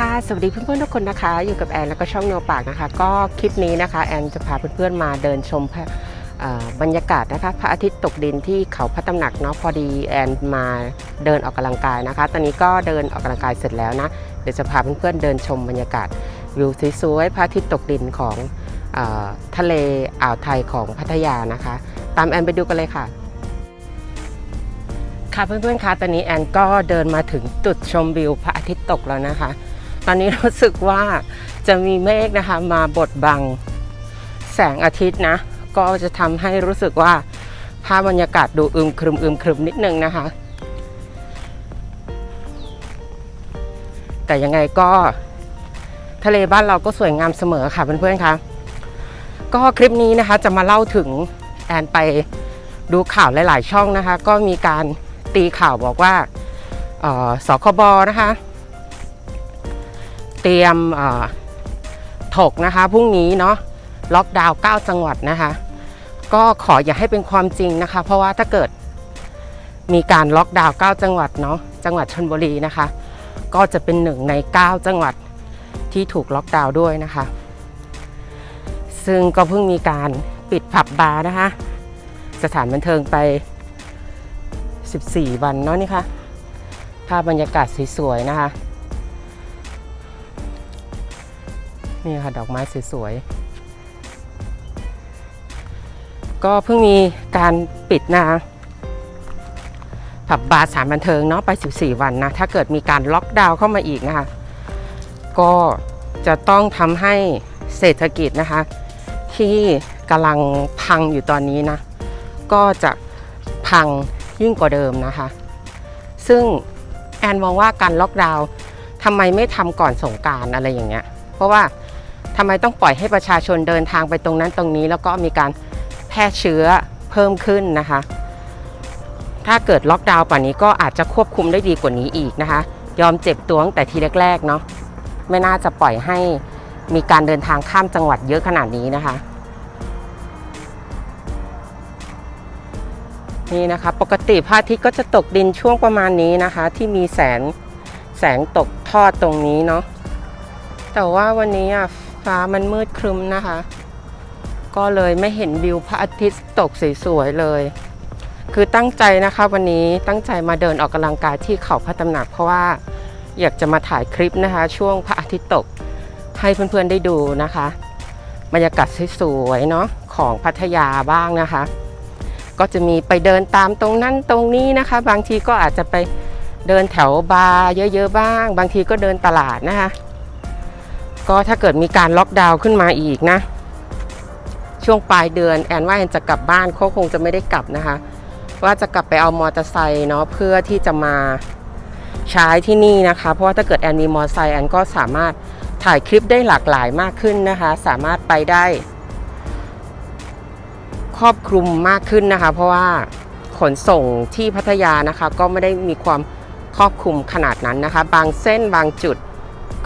ค่ะ สวัสดีเพื่อนๆทุกคนนะคะ อยู่กับแอนแล้วก็ช่องโนปากนะคะ ก็คลิปนี้นะคะ แอนจะพาเพื่อนๆมาเดินชมบรรยากาศนะคะพระอาทิตย์ตกดินที่เขาพระตำหนักเนาะพอดีแอนมาเดินออกกำลังกายนะคะ ตอนนี้ก็เดินออกกำลังกายเสร็จแล้วนะ เดี๋ยวจะพาเพื่อนๆเดินชมบรรยากาศวิวสวยๆพระอาทิตย์ตกดินของอทะเลอ่าวไทยของพัทยานะคะ ตามแอนไปดูกันเลยค่ะค่ะเพื่อนๆคะตอนนี้แอนก็เดินมาถึงจุดชมวิวพระอาทิตย์ตกแล้วนะคะ ตอนนี้รู้สึกว่าจะมีเมฆนะคะมาบดบังแสงอาทิตย์นะ ก็จะทำให้รู้สึกว่าภาพบรรยากาศดูอึมครึมอึมครึมนิดนึงนะคะ แต่ยังไงก็ทะเลบ้านเราก็สวยงามเสมอค่ะเพื่อนๆคะก็คลิปนี้นะคะจะมาเล่าถึงแอนไปดูข่าวหลาย ๆ ช่องนะคะ ก็มีการตีข่าวบอกว่าออสคบนะคะ เตรียมถกนะคะพรุ่งนี้เนาะล็อกดาวน์9จังหวัดนะคะ ก็ขออย่าให้เป็นความจริงนะคะ เพราะว่าถ้าเกิดมีการล็อกดาวน์9จังหวัดเนาะจังหวัดชนบุรีนะคะ ก็จะเป็นหนึ่งใน 9 จังหวัดที่ถูกล็อกดาวน์ด้วยนะคะ ซึ่งก็เพิ่งมีการปิดผับบาร์นะคะ สถานบันเทิงไป 14 วันเนาะนี่ค่ะภาพบรรยากาศสวยๆนะคะ นี่ค่ะดอกไม้สวยๆ ก็เพิ่งมีการปิดนะคะผับบาร์สานบันเทิงเนาะไป 14 วันนะ ถ้าเกิดมีการล็อกดาวน์เข้ามาอีกนะคะ ก็จะต้องทำให้เศรษฐกิจนะคะ ที่กำลังพังอยู่ตอนนี้นะ ก็จะพังยิ่งกว่าเดิมนะคะ ซึ่งแอนมองว่าการล็อกดาวน์ทำไมไม่ทำก่อนสงการอะไรอย่างเงี้ย เพราะว่า ทำไมต้องปล่อยให้ประชาชนเดินทางไปตรงนั้นตรงนี้ แล้วก็มีการแพร่เชื้อเพิ่มขึ้นนะคะ ถ้าเกิดล็อกดาวน์ป่านนี้ก็อาจจะควบคุมได้ดีกว่านี้อีกนะคะ ยอมเจ็บตัวตั้งแต่ทีแรกๆเนาะไม่น่าจะปล่อยให้มีการเดินทางข้ามจังหวัดเยอะขนาดนี้นะคะ นี่นะคะ ปกติพระอาทิตย์ก็จะตกดินช่วงประมาณนี้นะคะ ที่มีแสงแสงตกทอดตรงนี้เนาะแต่ว่าวันนี้อะ ฟ้ามันมืดครึ้มนะคะ ก็เลยไม่เห็นวิวพระอาทิตย์ตกสวยๆเลย คือตั้งใจนะคะวันนี้ตั้งใจมาเดินออกกำลังกายที่เขาพระตำหนัก เพราะว่าอยากจะมาถ่ายคลิปนะคะ ช่วงพระอาทิตย์ตกให้เพื่อนๆได้ดูนะคะ บรรยากาศสวยๆเนาะของพัทยาบ้างนะคะ ก็จะมีไปเดินตามตรงนั้นตรงนี้นะคะ บางทีก็อาจจะไปเดินแถวบาร์เยอะๆบ้าง บางทีก็เดินตลาดนะคะ ก็ถ้าเกิดมีการล็อกดาวน์ขึ้นมาอีกนะ ช่วงปลายเดือนแอนว่าแอนจะกลับบ้านเขาคงจะไม่ได้กลับนะคะ ว่าจะกลับไปเอามอเตอร์ไซค์เนาะเพื่อที่จะมาใช้ที่นี่นะคะ เพราะว่าถ้าเกิดแอนมีมอเตอร์ไซค์แอนก็สามารถถ่ายคลิปได้หลากหลายมากขึ้นนะคะ สามารถไปได้ ครอบคลุมมากขึ้นนะคะ เพราะว่าขนส่งที่พัทยานะคะ ก็ไม่ได้มีความครอบคลุมขนาดนั้นนะคะ บางเส้นบางจุด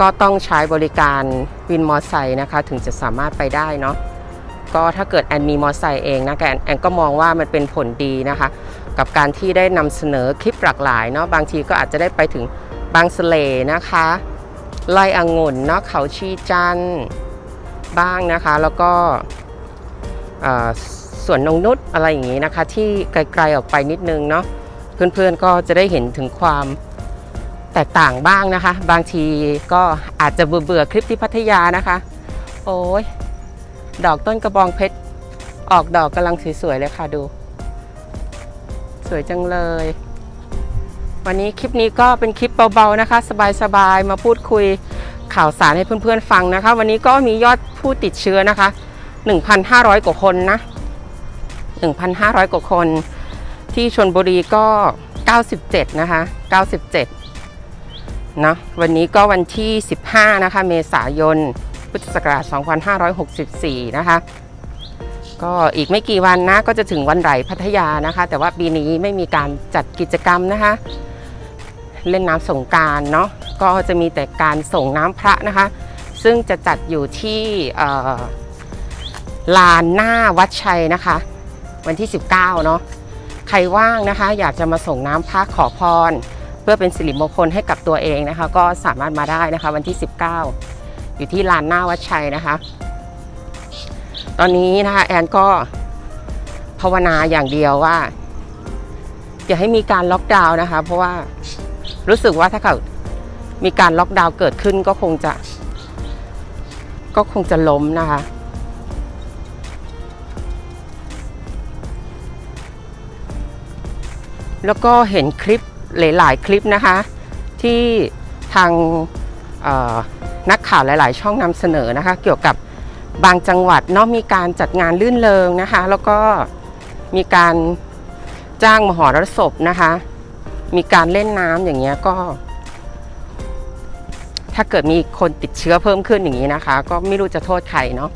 ก็ต้องใช้บริการวินมอไซค์นะคะ ถึงจะสามารถไปได้เนาะก็ถ้าเกิดแอนมีมอไซค์เองนะแอนแอนก็มองว่ามันเป็นผลดีนะคะ กับการที่ได้นำเสนอคลิปหลากหลายเนาะบางทีก็อาจจะได้ไปถึงบางสะเลนะคะไล่องุ่นเนาะเขาชีจันบ้างนะคะ แล้วก็สวนนงนุษอะไรอย่างนี้นะคะ ที่ไกลๆออกไปนิดนึงเนาะเพื่อนๆก็จะได้เห็นถึงความ แตกต่างบ้างนะคะ บางทีก็อาจจะเบื่อๆคลิปที่พัทยานะคะ โอ้ยดอกต้นกระบองเพชร ออกดอกกำลังสวยๆเลยค่ะดู สวยจังเลย วันนี้คลิปนี้ก็เป็นคลิปเบาๆนะคะ สบายๆมาพูดคุยข่าวสารให้เพื่อนๆฟังนะคะ วันนี้ก็มียอดผู้ติดเชื้อนะคะ 1,500 กว่าคนนะ 1,500 กว่าคน ที่ชนบุรีก็ 97 นะคะ 97 เนอะวันนี้ก็วันที่ 15 นะคะ เมษายน พุทธศักราช 2564 นะคะ ก็อีกไม่กี่วันนะ ก็จะถึงวันไหลพัทยานะคะ แต่ว่าปีนี้ไม่มีการจัดกิจกรรมนะคะ เล่นน้ำสงการเนาะก็จะมีแต่การส่งน้ำพระนะคะ ซึ่งจะจัดอยู่ที่ลานหน้าวัดชัยนะคะ วันที่ 19 เนาะใครว่างนะคะ อยากจะมาส่งน้ำพระขอพร เพื่อเป็นสิริมงคลให้กับตัวเองนะคะ ก็สามารถมาได้นะคะ วันที่ 19 อยู่ที่ลานหน้าวัดชัยนะคะ ตอนนี้นะคะแอนก็ภาวนาอย่างเดียวว่าอย่าให้มีการล็อกดาวน์นะคะ เพราะว่ารู้สึกว่าถ้าเกิดมีการล็อกดาวน์เกิดขึ้นก็คงจะ ก็คงจะล้มนะคะ แล้วก็เห็นคลิป หลาย ๆ คลิปนะคะ ที่ทางนักข่าวหลาย ๆ ช่องนำเสนอนะคะ เกี่ยวกับบางจังหวัดเนาะมีการจัดงานลื่นเริงนะคะ แล้วก็มีการจ้างมหรสพนะคะ มีการเล่นน้ำอย่างเงี้ยก็ ถ้าเกิดมีคนติดเชื้อเพิ่มขึ้นอย่างนี้นะคะ ก็ไม่รู้จะโทษใครเนาะ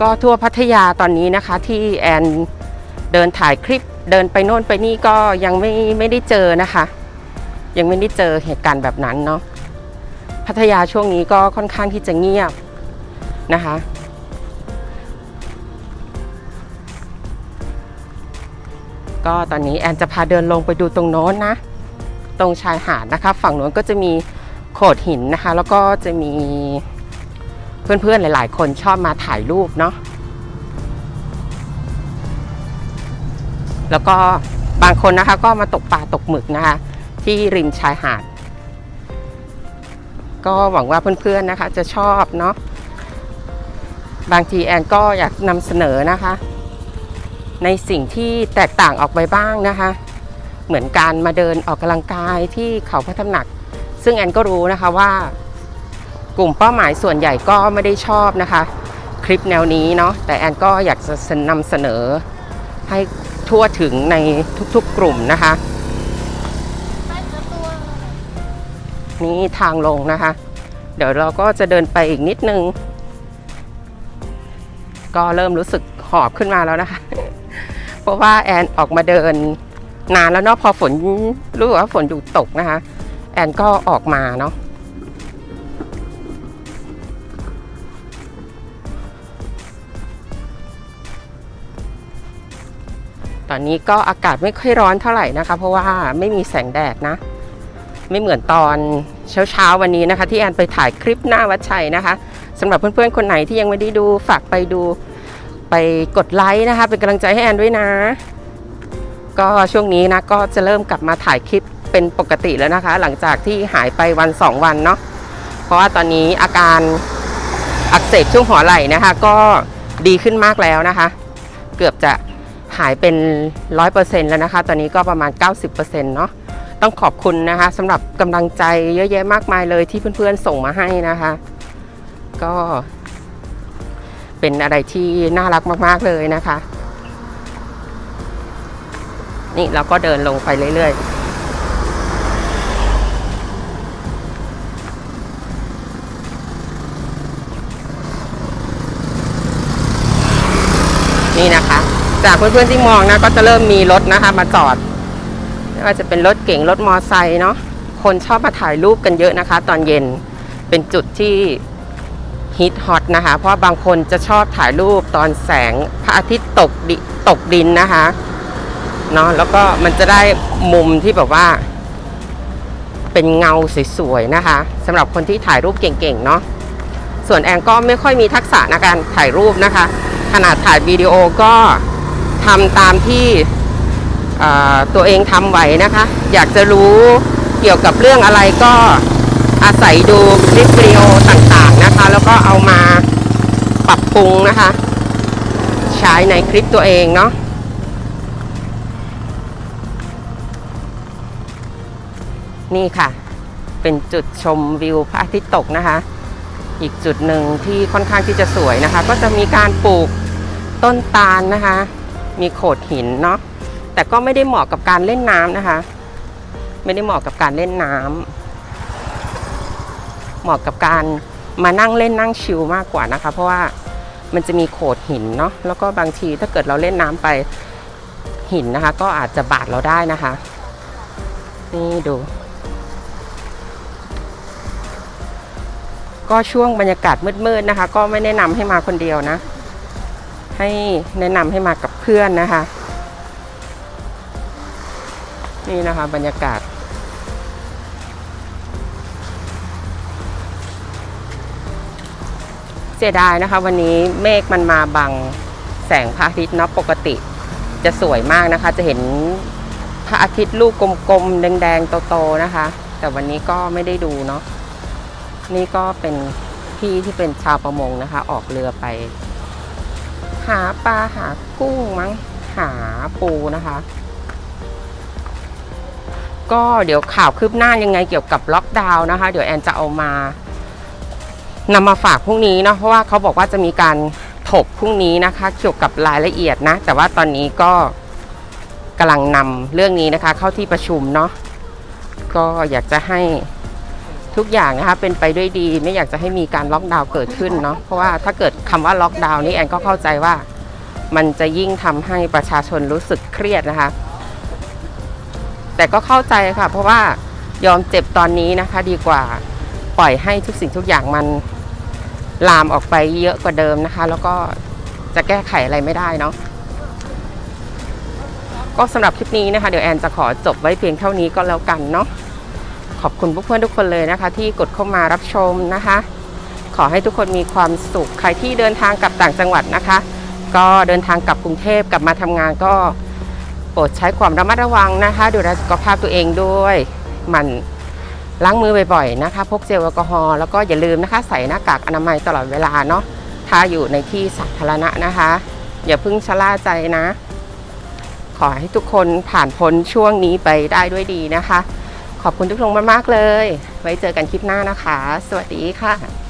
ก็ทั่วพัทยาตอนนี้นะคะที่แอนเดินถ่ายคลิป เดินไปโน่นไปนี่ก็ยังไม่ไม่ได้เจอนะคะ ยังไม่ได้เจอเหตุการณ์แบบนั้นเนาะพัทยาช่วงนี้ก็ค่อนข้างที่จะเงียบนะคะ ก็ตอนนี้แอนจะพาเดินลงไปดูตรงโน้นนะ ตรงชายหาดนะคะ ฝั่งโน้นก็จะมีโขดหินนะคะ แล้วก็จะมีเพื่อนๆหลาย ๆ คนชอบมาถ่ายรูปเนาะ แล้วก็บางคนนะคะก็มาตกปลาตกหมึกนะคะ ที่ริมชายหาด ก็หวังว่าเพื่อนๆนะคะ จะชอบเนาะบางทีแอนก็อยากนำเสนอนะคะ ในสิ่งที่แตกต่างออกไปบ้างนะคะ เหมือนการมาเดินออกกำลังกายที่เขาพระตำหนัก ซึ่งแอนก็รู้นะคะว่ากลุ่มเป้าหมายส่วนใหญ่ก็ไม่ได้ชอบนะคะ คลิปแนวนี้เนาะแต่แอนก็อยากจะนำเสนอให้ ทั่วถึงในทุกๆกลุ่มนะคะ นี่ทางลงนะคะ เดี๋ยวเราก็จะเดินไปอีกนิดนึง ก็เริ่มรู้สึกหอบขึ้นมาแล้วนะคะ เพราะว่าแอนออกมาเดินนานแล้วเนาะพอฝนรู้ว่าฝนอยู่ตกนะคะ แอนก็ออกมาเนาะ ตอนนี้ก็อากาศไม่ค่อยร้อนเท่าไหร่นะคะ เพราะว่าไม่มีแสงแดดนะ ไม่เหมือนตอนเช้าๆวันนี้นะคะ ที่แอนไปถ่ายคลิปหน้าวัดชัยนะคะสำหรับเพื่อนๆคนไหนที่ยังไม่ได้ดูฝากไปดูไปกดไลค์นะคะ เป็นกำลังใจให้แอนด้วยนะ ก็ช่วงนี้นะก็จะเริ่มกลับมาถ่ายคลิปเป็นปกติแล้วนะคะ หลังจากที่หายไปวันสองวันเนาะเพราะว่าตอนนี้อาการอักเสบช่วงหัวไหล่นะคะ ก็ดีขึ้นมากแล้วนะคะ เกือบจะ หายเป็นร้อยเปอร์เซ็นต์แล้วนะคะ ตอนนี้ก็ประมาณ 90%เนาะต้องขอบคุณนะคะสำหรับกำลังใจเยอะแยะมากมายเลยที่เพื่อนๆส่งมาให้นะคะ ก็เป็นอะไรที่น่ารักมากๆเลยนะคะ นี่เราก็เดินลงไปเรื่อยๆนี่นะคะ จากเพื่อนๆที่มองนะก็จะเริ่มมีรถนะคะ มาจอดไม่ว่าจะเป็นรถเก่งรถมอไซค์เนาะคนชอบมาถ่ายรูปกันเยอะนะคะ ตอนเย็นเป็นจุดที่ฮิตฮอตนะคะ เพราะบางคนจะชอบถ่ายรูปตอนแสงพระอาทิตย์ตกดิตกดินนะคะเนาะแล้วก็มันจะได้มุมที่แบบว่า เป็นเงาสวยๆนะคะสำหรับคนที่ถ่ายรูปเก่งๆเนาะส่วนแอนก็ไม่ค่อยมีทักษะในการถ่ายรูปนะคะ ขนาดถ่ายวิดีโอก็ ทำตามที่ตัวเองทำไหวนะคะ อยากจะรู้เกี่ยวกับเรื่องอะไรก็อาศัยดูคลิปวิดีโอต่างๆนะคะ แล้วก็เอามาปรับปรุงนะคะ ใช้ในคลิปตัวเองเนาะนี่ค่ะ เป็นจุดชมวิวพระอาทิตย์ตกนะคะ อีกจุดหนึ่งที่ค่อนข้างที่จะสวยนะคะ ก็จะมีการปลูกต้นตาลนะคะ มีโขดหินเนาะแต่ก็ไม่ได้เหมาะกับการเล่นน้ำนะคะ ไม่ได้เหมาะกับการเล่นน้ำเหมาะกับการมานั่งเล่นนั่งชิลมากกว่านะคะ เพราะว่ามันจะมีโขดหินเนาะแล้วก็บางทีถ้าเกิดเราเล่นน้ำไปหินนะคะ ก็อาจจะบาดเราได้นะคะ นี่ดู ก็ช่วงบรรยากาศมืดๆนะคะ ก็ไม่แนะนำให้มาคนเดียวนะ ให้แนะนำให้มากับ พื่อนนะคะ นี่นะคะบรรยากาศ เสียดายนะคะ วันนี้เมฆมันมาบังแสงพระอาทิตย์เนาะปกติ จะสวยมากนะคะ จะเห็นพระอาทิตย์ลูกกลมๆ แดงๆ โตๆ นะคะ แต่วันนี้ก็ไม่ได้ดูเนาะ นี่ก็เป็นพี่ที่เป็นชาวประมงนะคะ ออกเรือไป หาปลาหากุ้งมั้งหาปูนะคะ ก็เดี๋ยวข่าวคืบหน้ายังไงเกี่ยวกับล็อกดาวน์นะคะ เดี๋ยวแอนจะเอามานำมาฝากพรุ่งนี้เนาะเพราะว่าเขาบอกว่าจะมีการถกพรุ่งนี้นะคะ เกี่ยวกับรายละเอียดนะ แต่ว่าตอนนี้ก็กำลังนำเรื่องนี้นะคะ เข้าที่ประชุมเนาะก็อยากจะให้ ทุกอย่างนะคะเป็นไปด้วยดีไม่อยากจะให้มีการล็อกดาวน์เกิดขึ้นเนาะเพราะว่าถ้าเกิดคำว่าล็อกดาวน์นี่แอนก็เข้าใจว่า มันจะยิ่งทำให้ประชาชนรู้สึกเครียดนะคะ แต่ก็เข้าใจค่ะ เพราะว่ายอมเจ็บตอนนี้นะคะ ดีกว่าปล่อยให้ทุกสิ่งทุกอย่างมันลามออกไปเยอะกว่าเดิมนะคะ แล้วก็จะแก้ไขอะไรไม่ได้เนาะก็สำหรับคลิปนี้นะคะ เดี๋ยวแอนจะขอจบไว้เพียงเท่านี้ก็แล้วกันเนาะ ขอบคุณเพื่อนๆทุกคนเลยนะคะ ที่กดเข้ามารับชมนะคะ ขอให้ทุกคนมีความสุข ใครที่เดินทางกลับต่างจังหวัดนะคะ ก็เดินทางกลับกรุงเทพกลับมาทำงานก็โปรดใช้ความระมัดระวังนะคะ ดูแลสุขภาพตัวเองด้วยมันล้างมือบ่อยๆนะคะ พกเจลแอลกอฮอล์แล้วก็อย่าลืมนะคะ ใส่หน้ากากอนามัยตลอดเวลาเนาะถ้าอยู่ในที่สาธารณะนะคะ อย่าเพิ่งชะล่าใจนะ ขอให้ทุกคนผ่านพ้นช่วงนี้ไปได้ด้วยดีนะคะ ขอบคุณทุกคนมากๆเลย ไว้เจอกันคลิปหน้านะคะ สวัสดีค่ะ